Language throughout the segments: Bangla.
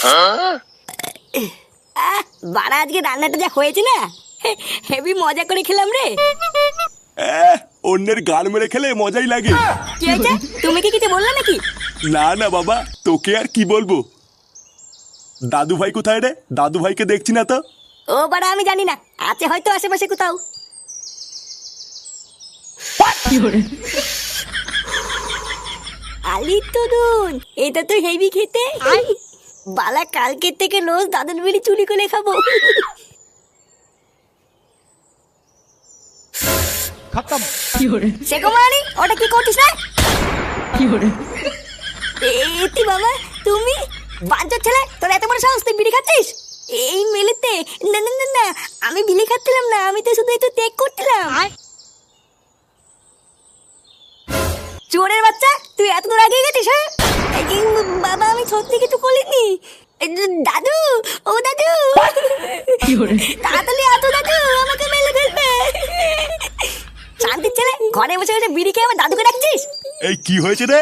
আহ, বাড়া আজকে রান্নাটা যা হয়েছে না? হেভি মজা করে খেলাম রে। অন্যের গান মেরে খেলে মজাই লাগে। কি হয়েছে? তুমি কি কিছু বললে নাকি? না না বাবা তোকে আর কি বলব? দাদু ভাই কোথায় রে? দাদু ভাইকে দেখছি না তো। ও বাড়া আমি জানি না। আছে হয়তো আশেপাশে কোথাও। আলি তরুণ এটা তো হেভি খেতে। বালা কালকের থেকে নোজ দাদন বিড়ি চুরি করে খাব। খতম। কি হরে সে ওটা কি করছিস না? কি হরে বাবা তুমি? বাঞ্চ ছেলে তোর এত বড় সাহস তুই বিড়ি খাচ্ছিস? এই মেলেতে না না না না আমি বিলি খাচ্ছিলাম না আমি তো শুধু একটু টেক করছিলাম। চোরের বাচ্চা তুই এত দূর আগে গেছিস হ্যাঁ? বাবা আমি সত্যি কিছু করিনি দাদু ও দাদু। তাড়াতাড়ি আতো দাদু আমাকে মেলে ফেলবে। শান্তির ছেলে ঘরে বসে বসে বিড়ি খেয়ে আমার দাদুকে ডাকছিস? এই কি হয়েছে রে?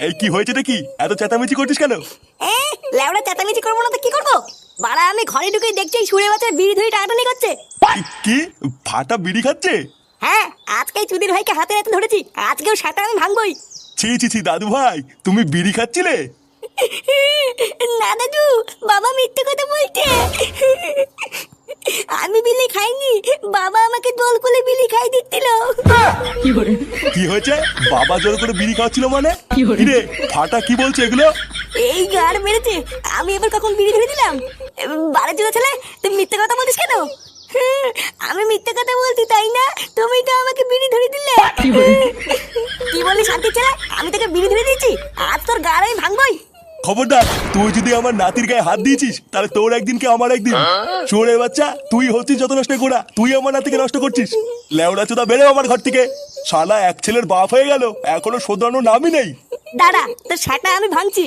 এই কি হয়েছে রে কি? এত চেঁচামেচি করছিস কেন? এ লেওড়া চেঁচামেচি করব না তো কি করব? বাড়া আমি ঘরে ঢুকে দেখছি সুরে বাচ্চা বিড়ি ধরে টানাটানি করছে। কি- কি? ফাটা বিড়ি খাচ্ছে? হ্যাঁ এই চুদির ভাইকে হাতে হাতে ধরেছি। আজকেও সাথে আমি ভাঙবই। ছি ছি ছি দাদু ভাই তুমি বিড়ি খাচ্ছিলে? না দাদু বাবা মিথ্যে কথা বলছে। আমি বিলি খাইনি বাবা আমাকে দোল করে বিলি খাই দিচ্ছিল। কি হয়েছে? বাবা জোর করে বিড়ি খাওয়াচ্ছিল মানে? রে ফাটা কি বলছে এগুলো? এই গাড় মেরেছে আমি এবার কখন বিড়ি ধরে দিলাম? বারে চুদা ছেলে তুই মিথ্যে কথা বলিস কেন? আমি মিথ্যে কথা বলছি তাই না? তুমি তো আমাকে বিড়ি ধরে দিলে। কি বললি শান্তি ছেলে আমি তোকে বিড়ি ধরে দিয়েছি আজ তোর গাড় আমি ভাঙবই। খবরদার তুই যদি আমার নাতির গায়ে হাত দিয়েছিস তাহলে তোর একদিন কি আমার একদিন? চোরের বাচ্চা তুই হচ্ছিস যত নষ্ট করা তুই আমার নাতিকে নষ্ট করছিস। লেওড়া চোদা বেরো আমার ঘর থেকে। শালা এক ছেলের বাপ হয়ে গেল এখনও শোধরানোর নামই নেই। দাঁড়া তোর সেটা আমি ভাঙছি।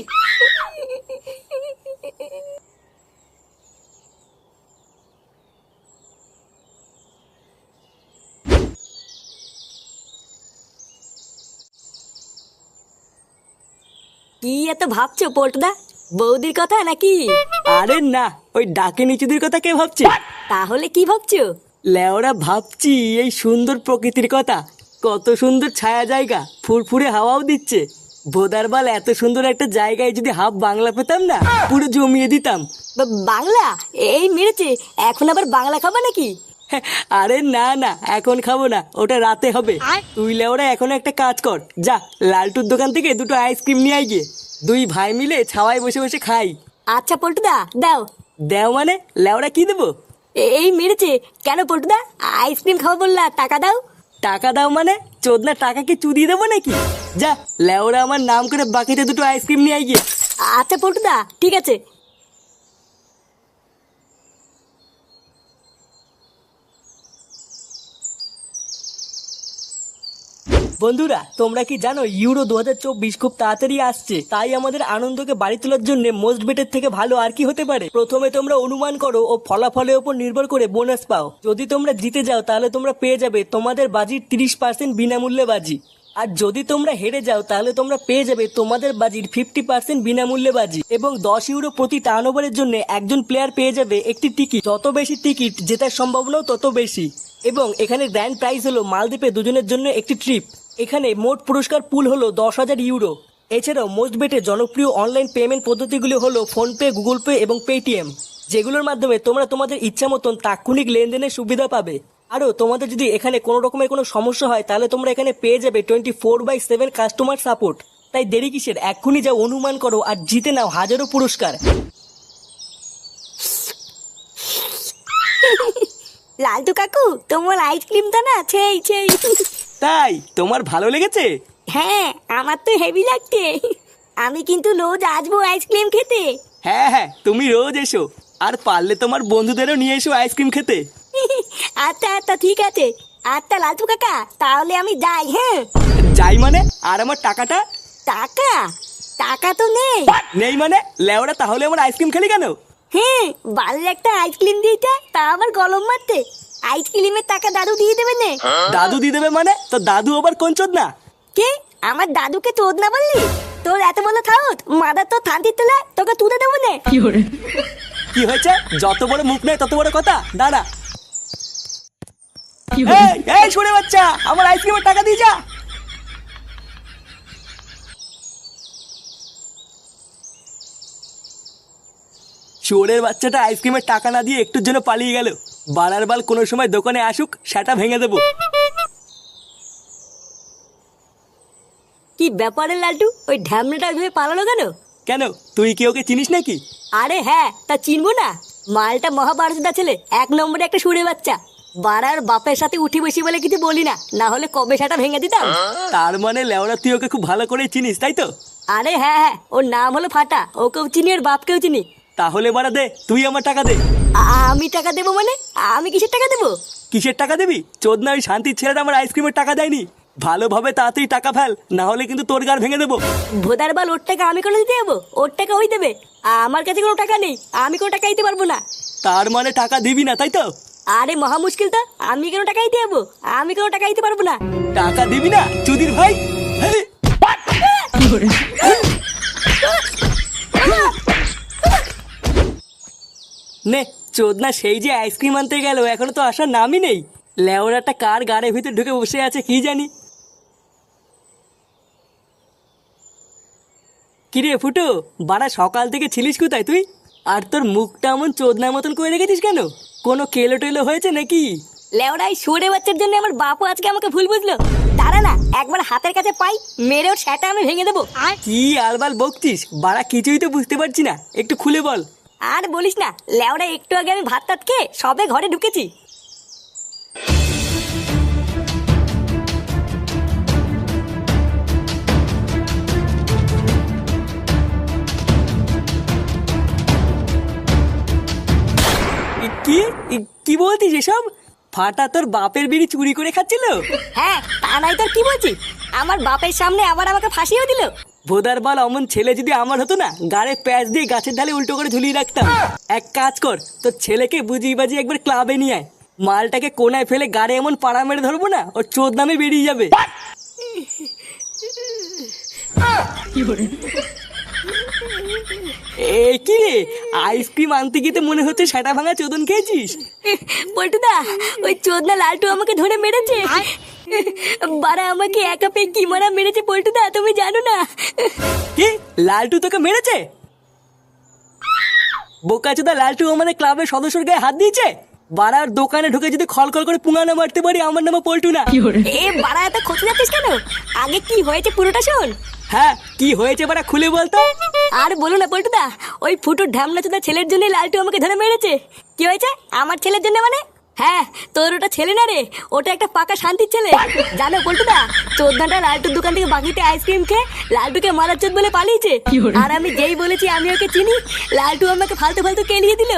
কি এত ভাবছ পোল্টদা? বৌদির কথা নাকি? আরে না ওই ডাকে নিচুদের কথা কে ভাবছে? তাহলে কি ভাবছ? লেওরা ভাবছি এই সুন্দর প্রকৃতির কথা। কত সুন্দর ছায়া জায়গা ফুরফুরে হাওয়াও দিচ্ছে। বোদারবাল এত সুন্দর একটা জায়গায় যদি হাফ বাংলা পেতাম না পুরো জমিয়ে দিতাম। বাংলা? এই মেরেছে এখন আবার বাংলা খাবা নাকি? আরে না না এখন খাব না ওটা রাতে হবে। তুই লেওরা এখন একটা কাজ কর যা লালটুর দোকান থেকে দুটো আইসক্রিম নিয়ে আয় গিয়ে। দুই ভাই মিলে ছাওয়ায় বসে বসে খাই। আচ্ছা পল্টুদা দাও। দাও মানে? লেওড়া কি দেবো? এই মেরেছে। কেন পল্টুদা? আইসক্রিম খাব বললা টাকা দাও। টাকা দাও মানে? চোদনা টাকা কি চুরি দেবো নাকি? যা লেওরা আমার নাম করে বাকিতে দুটো আইসক্রিম নিয়ে আয় গিয়ে। আচ্ছা পল্টুদা ঠিক আছে। বন্ধুরা, তোমরা কি জানো, ইউরো দু হাজার চব্বিশ খুব তাড়াতাড়ি আসছে। তাই আমাদের আনন্দকে বাড়ি তোলার জন্য মোস্ট বেটের থেকে ভালো আর কি হতে পারে? প্রথমে তোমরা অনুমান করো ও ফলাফলের উপর নির্ভর করে বোনাস পাও। যদি তোমরা জিতে যাও, তাহলে তোমরা পেয়ে যাবে তোমাদের বাজির তিরিশ পার্সেন্ট বিনামূল্যে বাজি। আর যদি তোমরা হেরে যাও, তাহলে তোমরা পেয়ে যাবে তোমাদের বাজির ফিফটি পার্সেন্ট বিনামূল্যে বাজি। এবং দশ ইউরো প্রতি টার্ন ওভারের জন্য একজন প্লেয়ার পেয়ে যাবে একটি টিকিট যত বেশি টিকিট জেতার সম্ভাবনাও তত বেশি। এবং এখানে গ্র্যান্ড প্রাইজ হলো মালদ্বীপে দুজনের জন্য একটি ট্রিপ এখানে মোট পুরস্কার পুল হলো দশ হাজার ইউরো। এছাড়াও মোস্ট বেটে জনপ্রিয় অনলাইন পেমেন্ট পদ্ধতিগুলি হলো ফোনপে গুগল পে এবং পেটিএম যেগুলোর মাধ্যমে তোমরা তোমাদের ইচ্ছা মতন তাৎক্ষণিক লেনদেনের সুবিধা পাবে। আরও তোমাদের যদি এখানে কোনো রকমের কোনো সমস্যা হয়, তাহলে তোমরা এখানে পেয়ে যাবে twenty four by seven customer support তাই দেরি কিসের? এক্ষুনি যাও, অনুমান করো আর জিতে নাও হাজারো পুরস্কার। লালটু কাকু, তোমার আইসক্রিমটা না সেই সেই তাই তোমার ভালো লেগেছে? হ্যাঁ আমার তো হেভি লাগছে। আমি কিন্তু রোজ আসব আইসক্রিম খেতে। হ্যাঁ হ্যাঁ তুমি রোজ এসো। আর পারলে তোমার বন্ধুদেরও নিয়ে এসো আইসক্রিম খেতে। আচ্ছা আচ্ছা ঠিক আছে। আচ্ছা লালটু কাকা তাহলে আমি যাই হ্যাঁ? যাই মানে? আর আমার টাকাটা? টাকা? টাকা তো নেই। নেই মানে? লেওরা তাহলে আমার আইসক্রিম খেলি কেন? হ্যাঁ বাড়ির একটা আইসক্রিম দিয়েছে তা আবার গরম মারতে। আইসক্রিমের টাকা দাদু দিয়ে দেবে নে। দাদু দিয়ে দেবে মানে? তো দাদু আবার কোন চোদ না কে? আমার দাদুকে চোদ না বললি? তোর এত বলো থাউত মাদার তোর থান্তির তোলা তোকে তুলে দেবো নে। কি হয়েছে? যত বড় মুখ নেই তত বড় কথা? দাঁড়া। এই সরে বাচ্চা আমার আইসক্রিমের টাকা দিয়ে যা। চোরের বাচ্চাটা আইসক্রিমের টাকা না দিয়ে একটুর জন্য পালিয়ে গেল। বাড়ার বাল কোনো সময় দোকানে আসুক সেটা ভেঙে দেবো। কি ব্যাপারে লালটু? ওই ঢ্যামনাটা ভেবে পালালো কেন? কেন? তুই কি ওকে চিনিস নাকি? আরে হ্যাঁ তা চিনবো না। মালটা মহাভারতদা ছেলে এক নম্বরে একটা সুরে বাচ্চা। বাড়ার বাপের সাথে উঠি বসি বলে কিছু বলি না না হলে কবে সেটা ভেঙে দিতাম? তার মানে লেওরা তুই ওকে খুব ভালো করে চিনিস তাই তো? আরে হ্যাঁ হ্যাঁ ওর নাম হলো ফাটা ওকেও চিনি ওর বাপকেও চিনি। তাহলে বাড়া দে তুই আমার টাকা দে। আমি টাকা দেবো মানে? আমি কিসের টাকা দেবো? কিসের টাকা দিবি? চোদ না ওই শান্তির ছেলেটা আমার আইসক্রিমের টাকা দেয়নি। ভালোভাবে তাড়াতাড়ি টাকা ফেল না হলে কিন্তু তোর গার ভেঙে দেবো। ভোদার বাল ওর টাকা আমি কোনো দিতে যাব? ওর টাকা ওই দেবে। আমার কাছে কোনো টাকা নেই। আমি কোনো টাকা দিতে পারব না। তার মানে টাকা দিবি না তাই তো? আরে মহা মুশকিল তো। আমি কেন টাকা দিতে যাব। আমি কোনো টাকা দিতে পারব না। টাকা দিবি না চুদির ভাই? নে চোদনা সেই যে আইসক্রিম আনতে গেল এখনও তো আসার নামই নেই। লেওরাটা কার গাড়ির ভিতরে ঢুকে বসে আছে কি জানি। কিরে ফুটো বাড়া সকাল থেকে ছিলিস কোথায় তুই? আর তোর মুখটা এমন চোদনার মতন করে রেখেছিস কেন? কোনো কেলো টেলো হয়েছে নাকি? লেওড়াই সরে বাচ্চার জন্য আমার বাপু আজকে আমাকে ভুল বুঝলো। দাঁড়া না একবার হাতের কাছে পাই মেরে ওর সেটা আমি ভেঙে দেবো। আর কি আলবাল বকছিস? বাড়া কিছুই তো বুঝতে পারছি না একটু খুলে বল। আর বলিস না লেওড়া একটু আগে আমি ভাত টাত খেয়ে সবে ঘরে ঢুকেছি। কি? কি বলছিস এসব? ফাটা তোর বাপের বিড়ি চুরি করে খাচ্ছিল? হ্যাঁ তা নাই তোর কি বলছি আমার বাপের সামনে আবার আমাকে ফাঁসিয়েও দিল। ভোদার বাল অমন ছেলে যদি আমার হতো না, গাড়ে প্যাচ দিয়ে গাছের ঢালে উল্টো করে ঝুলিয়ে রাখতাম। এক কাজ কর, তোর ছেলেকে বুঝিয়ে বাজিয়ে একবার ক্লাবে নিয়ে আয়। মালটাকে কোনায় ফেলে গাড়ে এমন পাড়া মেরে ধরবো না, ওর চোদ নামে বেরিয়ে যাবে। এ কি আইসক্রিম আনতে গিয়ে মনে হচ্ছে সেটা ভাঙা চোদন খেয়েছিস? পল্টুদা ওই চোদনা লালটু আমাকে ধরে মেরেছে। বারা আমাকে একা পেয়ে কি মারা মেরেছে পল্টুদা তুমি জানো না। কি? লালটু তোকে মেরেছে? বোকাচোদা লালটু আমাদের ক্লাবের সদস্যর গায়ে হাত দিয়েছে? বাড়ার দোকানে ঢুকে যদি খলখল করে পুঙ্গানো মারতে পারি আমার নামে পল্টু না এ বারা এত খোঁজ যাচ্ছিস কেন? আগে কি হয়েছে পুরোটা শোন। হ্যাঁ কি হয়েছে বাড়া খুলে বলতো আর বলো না পল্টুদা ওই ফুটোর ঢামনা চোদা ছেলের জন্য লালটু আমাকে ধরে মেরেছে। কি হয়েছে? আমার ছেলের জন্য মানে? হ্যাঁ তোর ওটা ছেলে না রে? ওটা একটা পাকা শান্তির ছেলে। জানো পল্টুদা চোদ্দাটা লালটুর দোকান থেকে বাকিতে আইসক্রিম খেয়ে লালটুকে মারার চোদ বলে পালিয়েছে। আর আমি যেই বলেছি আমি ওকে চিনি লালটু আমাকে ফালতু ফালতু কেলিয়ে দিল।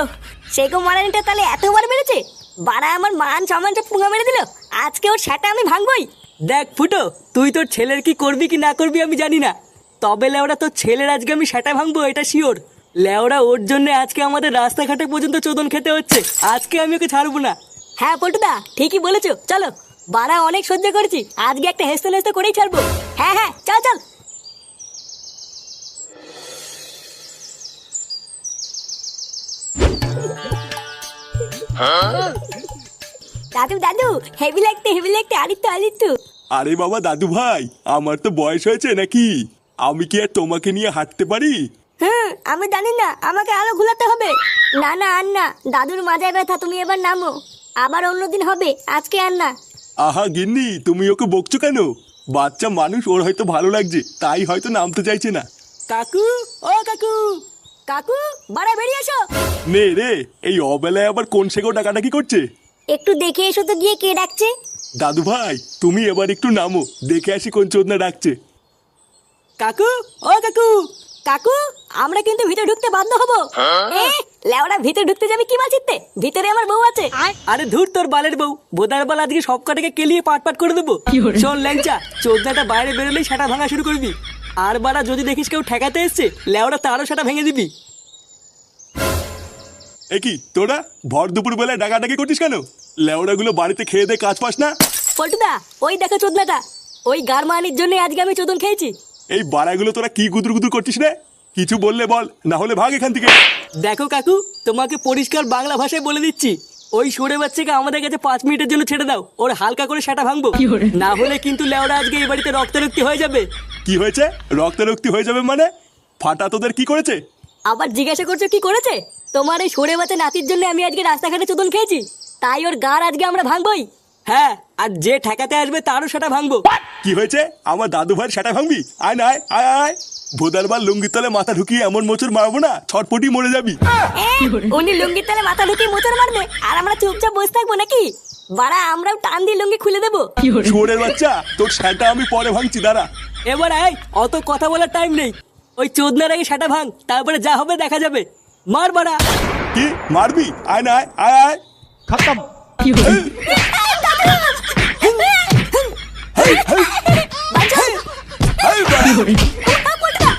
সেগো মারানিটা তাহলে এতবার মেরেছে? বাড়া আমার মান সম্মান সব পুঙ্গা মেরে দিল। আজকে ওর সেটা আমি ভাঙবই। দেখ ফুটো তুই তোর ছেলের কি করবি কি না করবি আমি জানি না। তবে লেওড়া তোর ছেলের আজকে আমি সেটা ভাঙবো এটা শিওর লেওড়া ওর জন্য আজকে আমাদের রাস্তাঘাটে পর্যন্ত চোদন খেতে হচ্ছে। আজকে আমি ওকে ছাড়বো না। হ্যাঁ পল্টুদা ঠিকই বলেছ। চলো বাড়া অনেক সহ্য করেছি। আজকে একটা হেসতে নেস্তে করেই ছাড়বো। হ্যাঁ হ্যাঁ চল চল। দাদু দাদু হেভি লাগতে হেভি লাগতে আরিত্য আরিত্য আরে বাবা দাদু ভাই আমার তো বয়স হয়েছে নাকি? আমি কি আর তোমাকে নিয়ে হাঁটতে পারি? হুম আমি জানি না আমাকে আরও ঘুলাতে হবে। না না আর না দাদুর মাজায় ব্যথা তুমি এবার নামো। আবার অন্যদিন হবে আজকে আর না। আহা গিন্নি তুমি ওকে বকছো কেন? বাচ্চা মানুষ ওর হয়তো ভালো লাগছে তাই হয়তো নামতে চাইছে না। কাকু ও কাকু। কাকু বাড়া বেরিয়ে এসো। নে রে এই অবেলায় আবার কোন সেগো ডাকাডাকি করছে? একটু দেখে এসো তো গিয়ে কে ডাকছে। দাদু ভাই তুমি এবার একটু নামো দেখে আসি কোন চোদনা ডাকছে। কাকু ও কাকু। কাকু আমরা কিন্তু ভিতরে ঢুকতে বাধ্য হব। এ লেওড়া ভিতরে ঢুকতে যাবে কি মাছিতে? ভিতরে আমার বউ আছে। আরে ধুর তোর বালের বউ। বোদার বাল আজকে সব কটাকে কেলিয়ে পাট পাট করে দেবো। শোন ল্যাংচা চোদ্দাটা বাইরে বেরোলেই সেটা ভাঙা শুরু করবি। আর বারা যদি দেখিস কেউ ঠেকাতে এসছে লেওড়া তারও সেটা ভেঙে দিবি। এ কি তোরা? ভর দুপুর বেলায় ডাকাডাকি করছিস কেন? লেওড়াগুলো বাড়িতে খেয়ে দে কাজ পাস না? পল্টুদা ওই দেখো চোদনাটা। ওই গারমানির জন্য আজকে আমি চোদন খেয়েছি। এই বাড়াগুলো তোরা কি গুদুর গুদুর করছিস রে? কিছু বললে বল না হলে ভাগ এখান থেকে। দেখো কাকু তোমাকে পরিষ্কার বাংলা ভাষায় বলে দিচ্ছি। ওই সরে বাচ্চাকে আমাদের কাছে পাঁচ মিনিটের জন্য ছেড়ে দাও। ওর হালকা করে সেটা ভাঙবো। না হলে কিন্তু লেওরা আজকে এই বাড়িতে রক্তারক্তি হয়ে যাবে। কি হয়েছে? রক্তারক্তি হয়ে যাবে মানে? ফাটা তোদের কি করেছে? আবার জিজ্ঞাসা করছ কি করেছে? তোমার এই সরে বাচ্চা নাতির জন্য আমি আজকে রাস্তাঘাটে চোদন খেয়েছি। তাই ওর গার আজকে আমরা ভাঙবই। হ্যাঁ আর যে ঠেকাতে আসবে তারও সেটা ভাঙবো। কি হয়েছে? আমার দাদু ভাই সেটা ভাঙবি? আয় না আয় আয় আয়। ভোদারবার লুঙ্গির তলে মাথা ঢুকিয়ে এমন মোচড় মারবো না ছটপটি মরে যাবি। উনি লুঙ্গির তলে মাথা ঢুকিয়ে মোচড় মারবে আর আমরা চুপচাপ বসে থাকব নাকি? বাড়া আমরাও টান দিয়ে লুঙ্গি খুলে দেবো। শুয়োরের বাচ্চা তোর সেটা আমি পরে ভাঙছি দাঁড়া। এবার আয় অত কথা বলার টাইম নেই। ওই চোদনার আগে সেটা ভাঙ তারপরে যা হবে দেখা যাবে। মার বাড়া। কি? মারবি? আয় না আয় আয় আয়। বাঁচাও। আ, পটকা।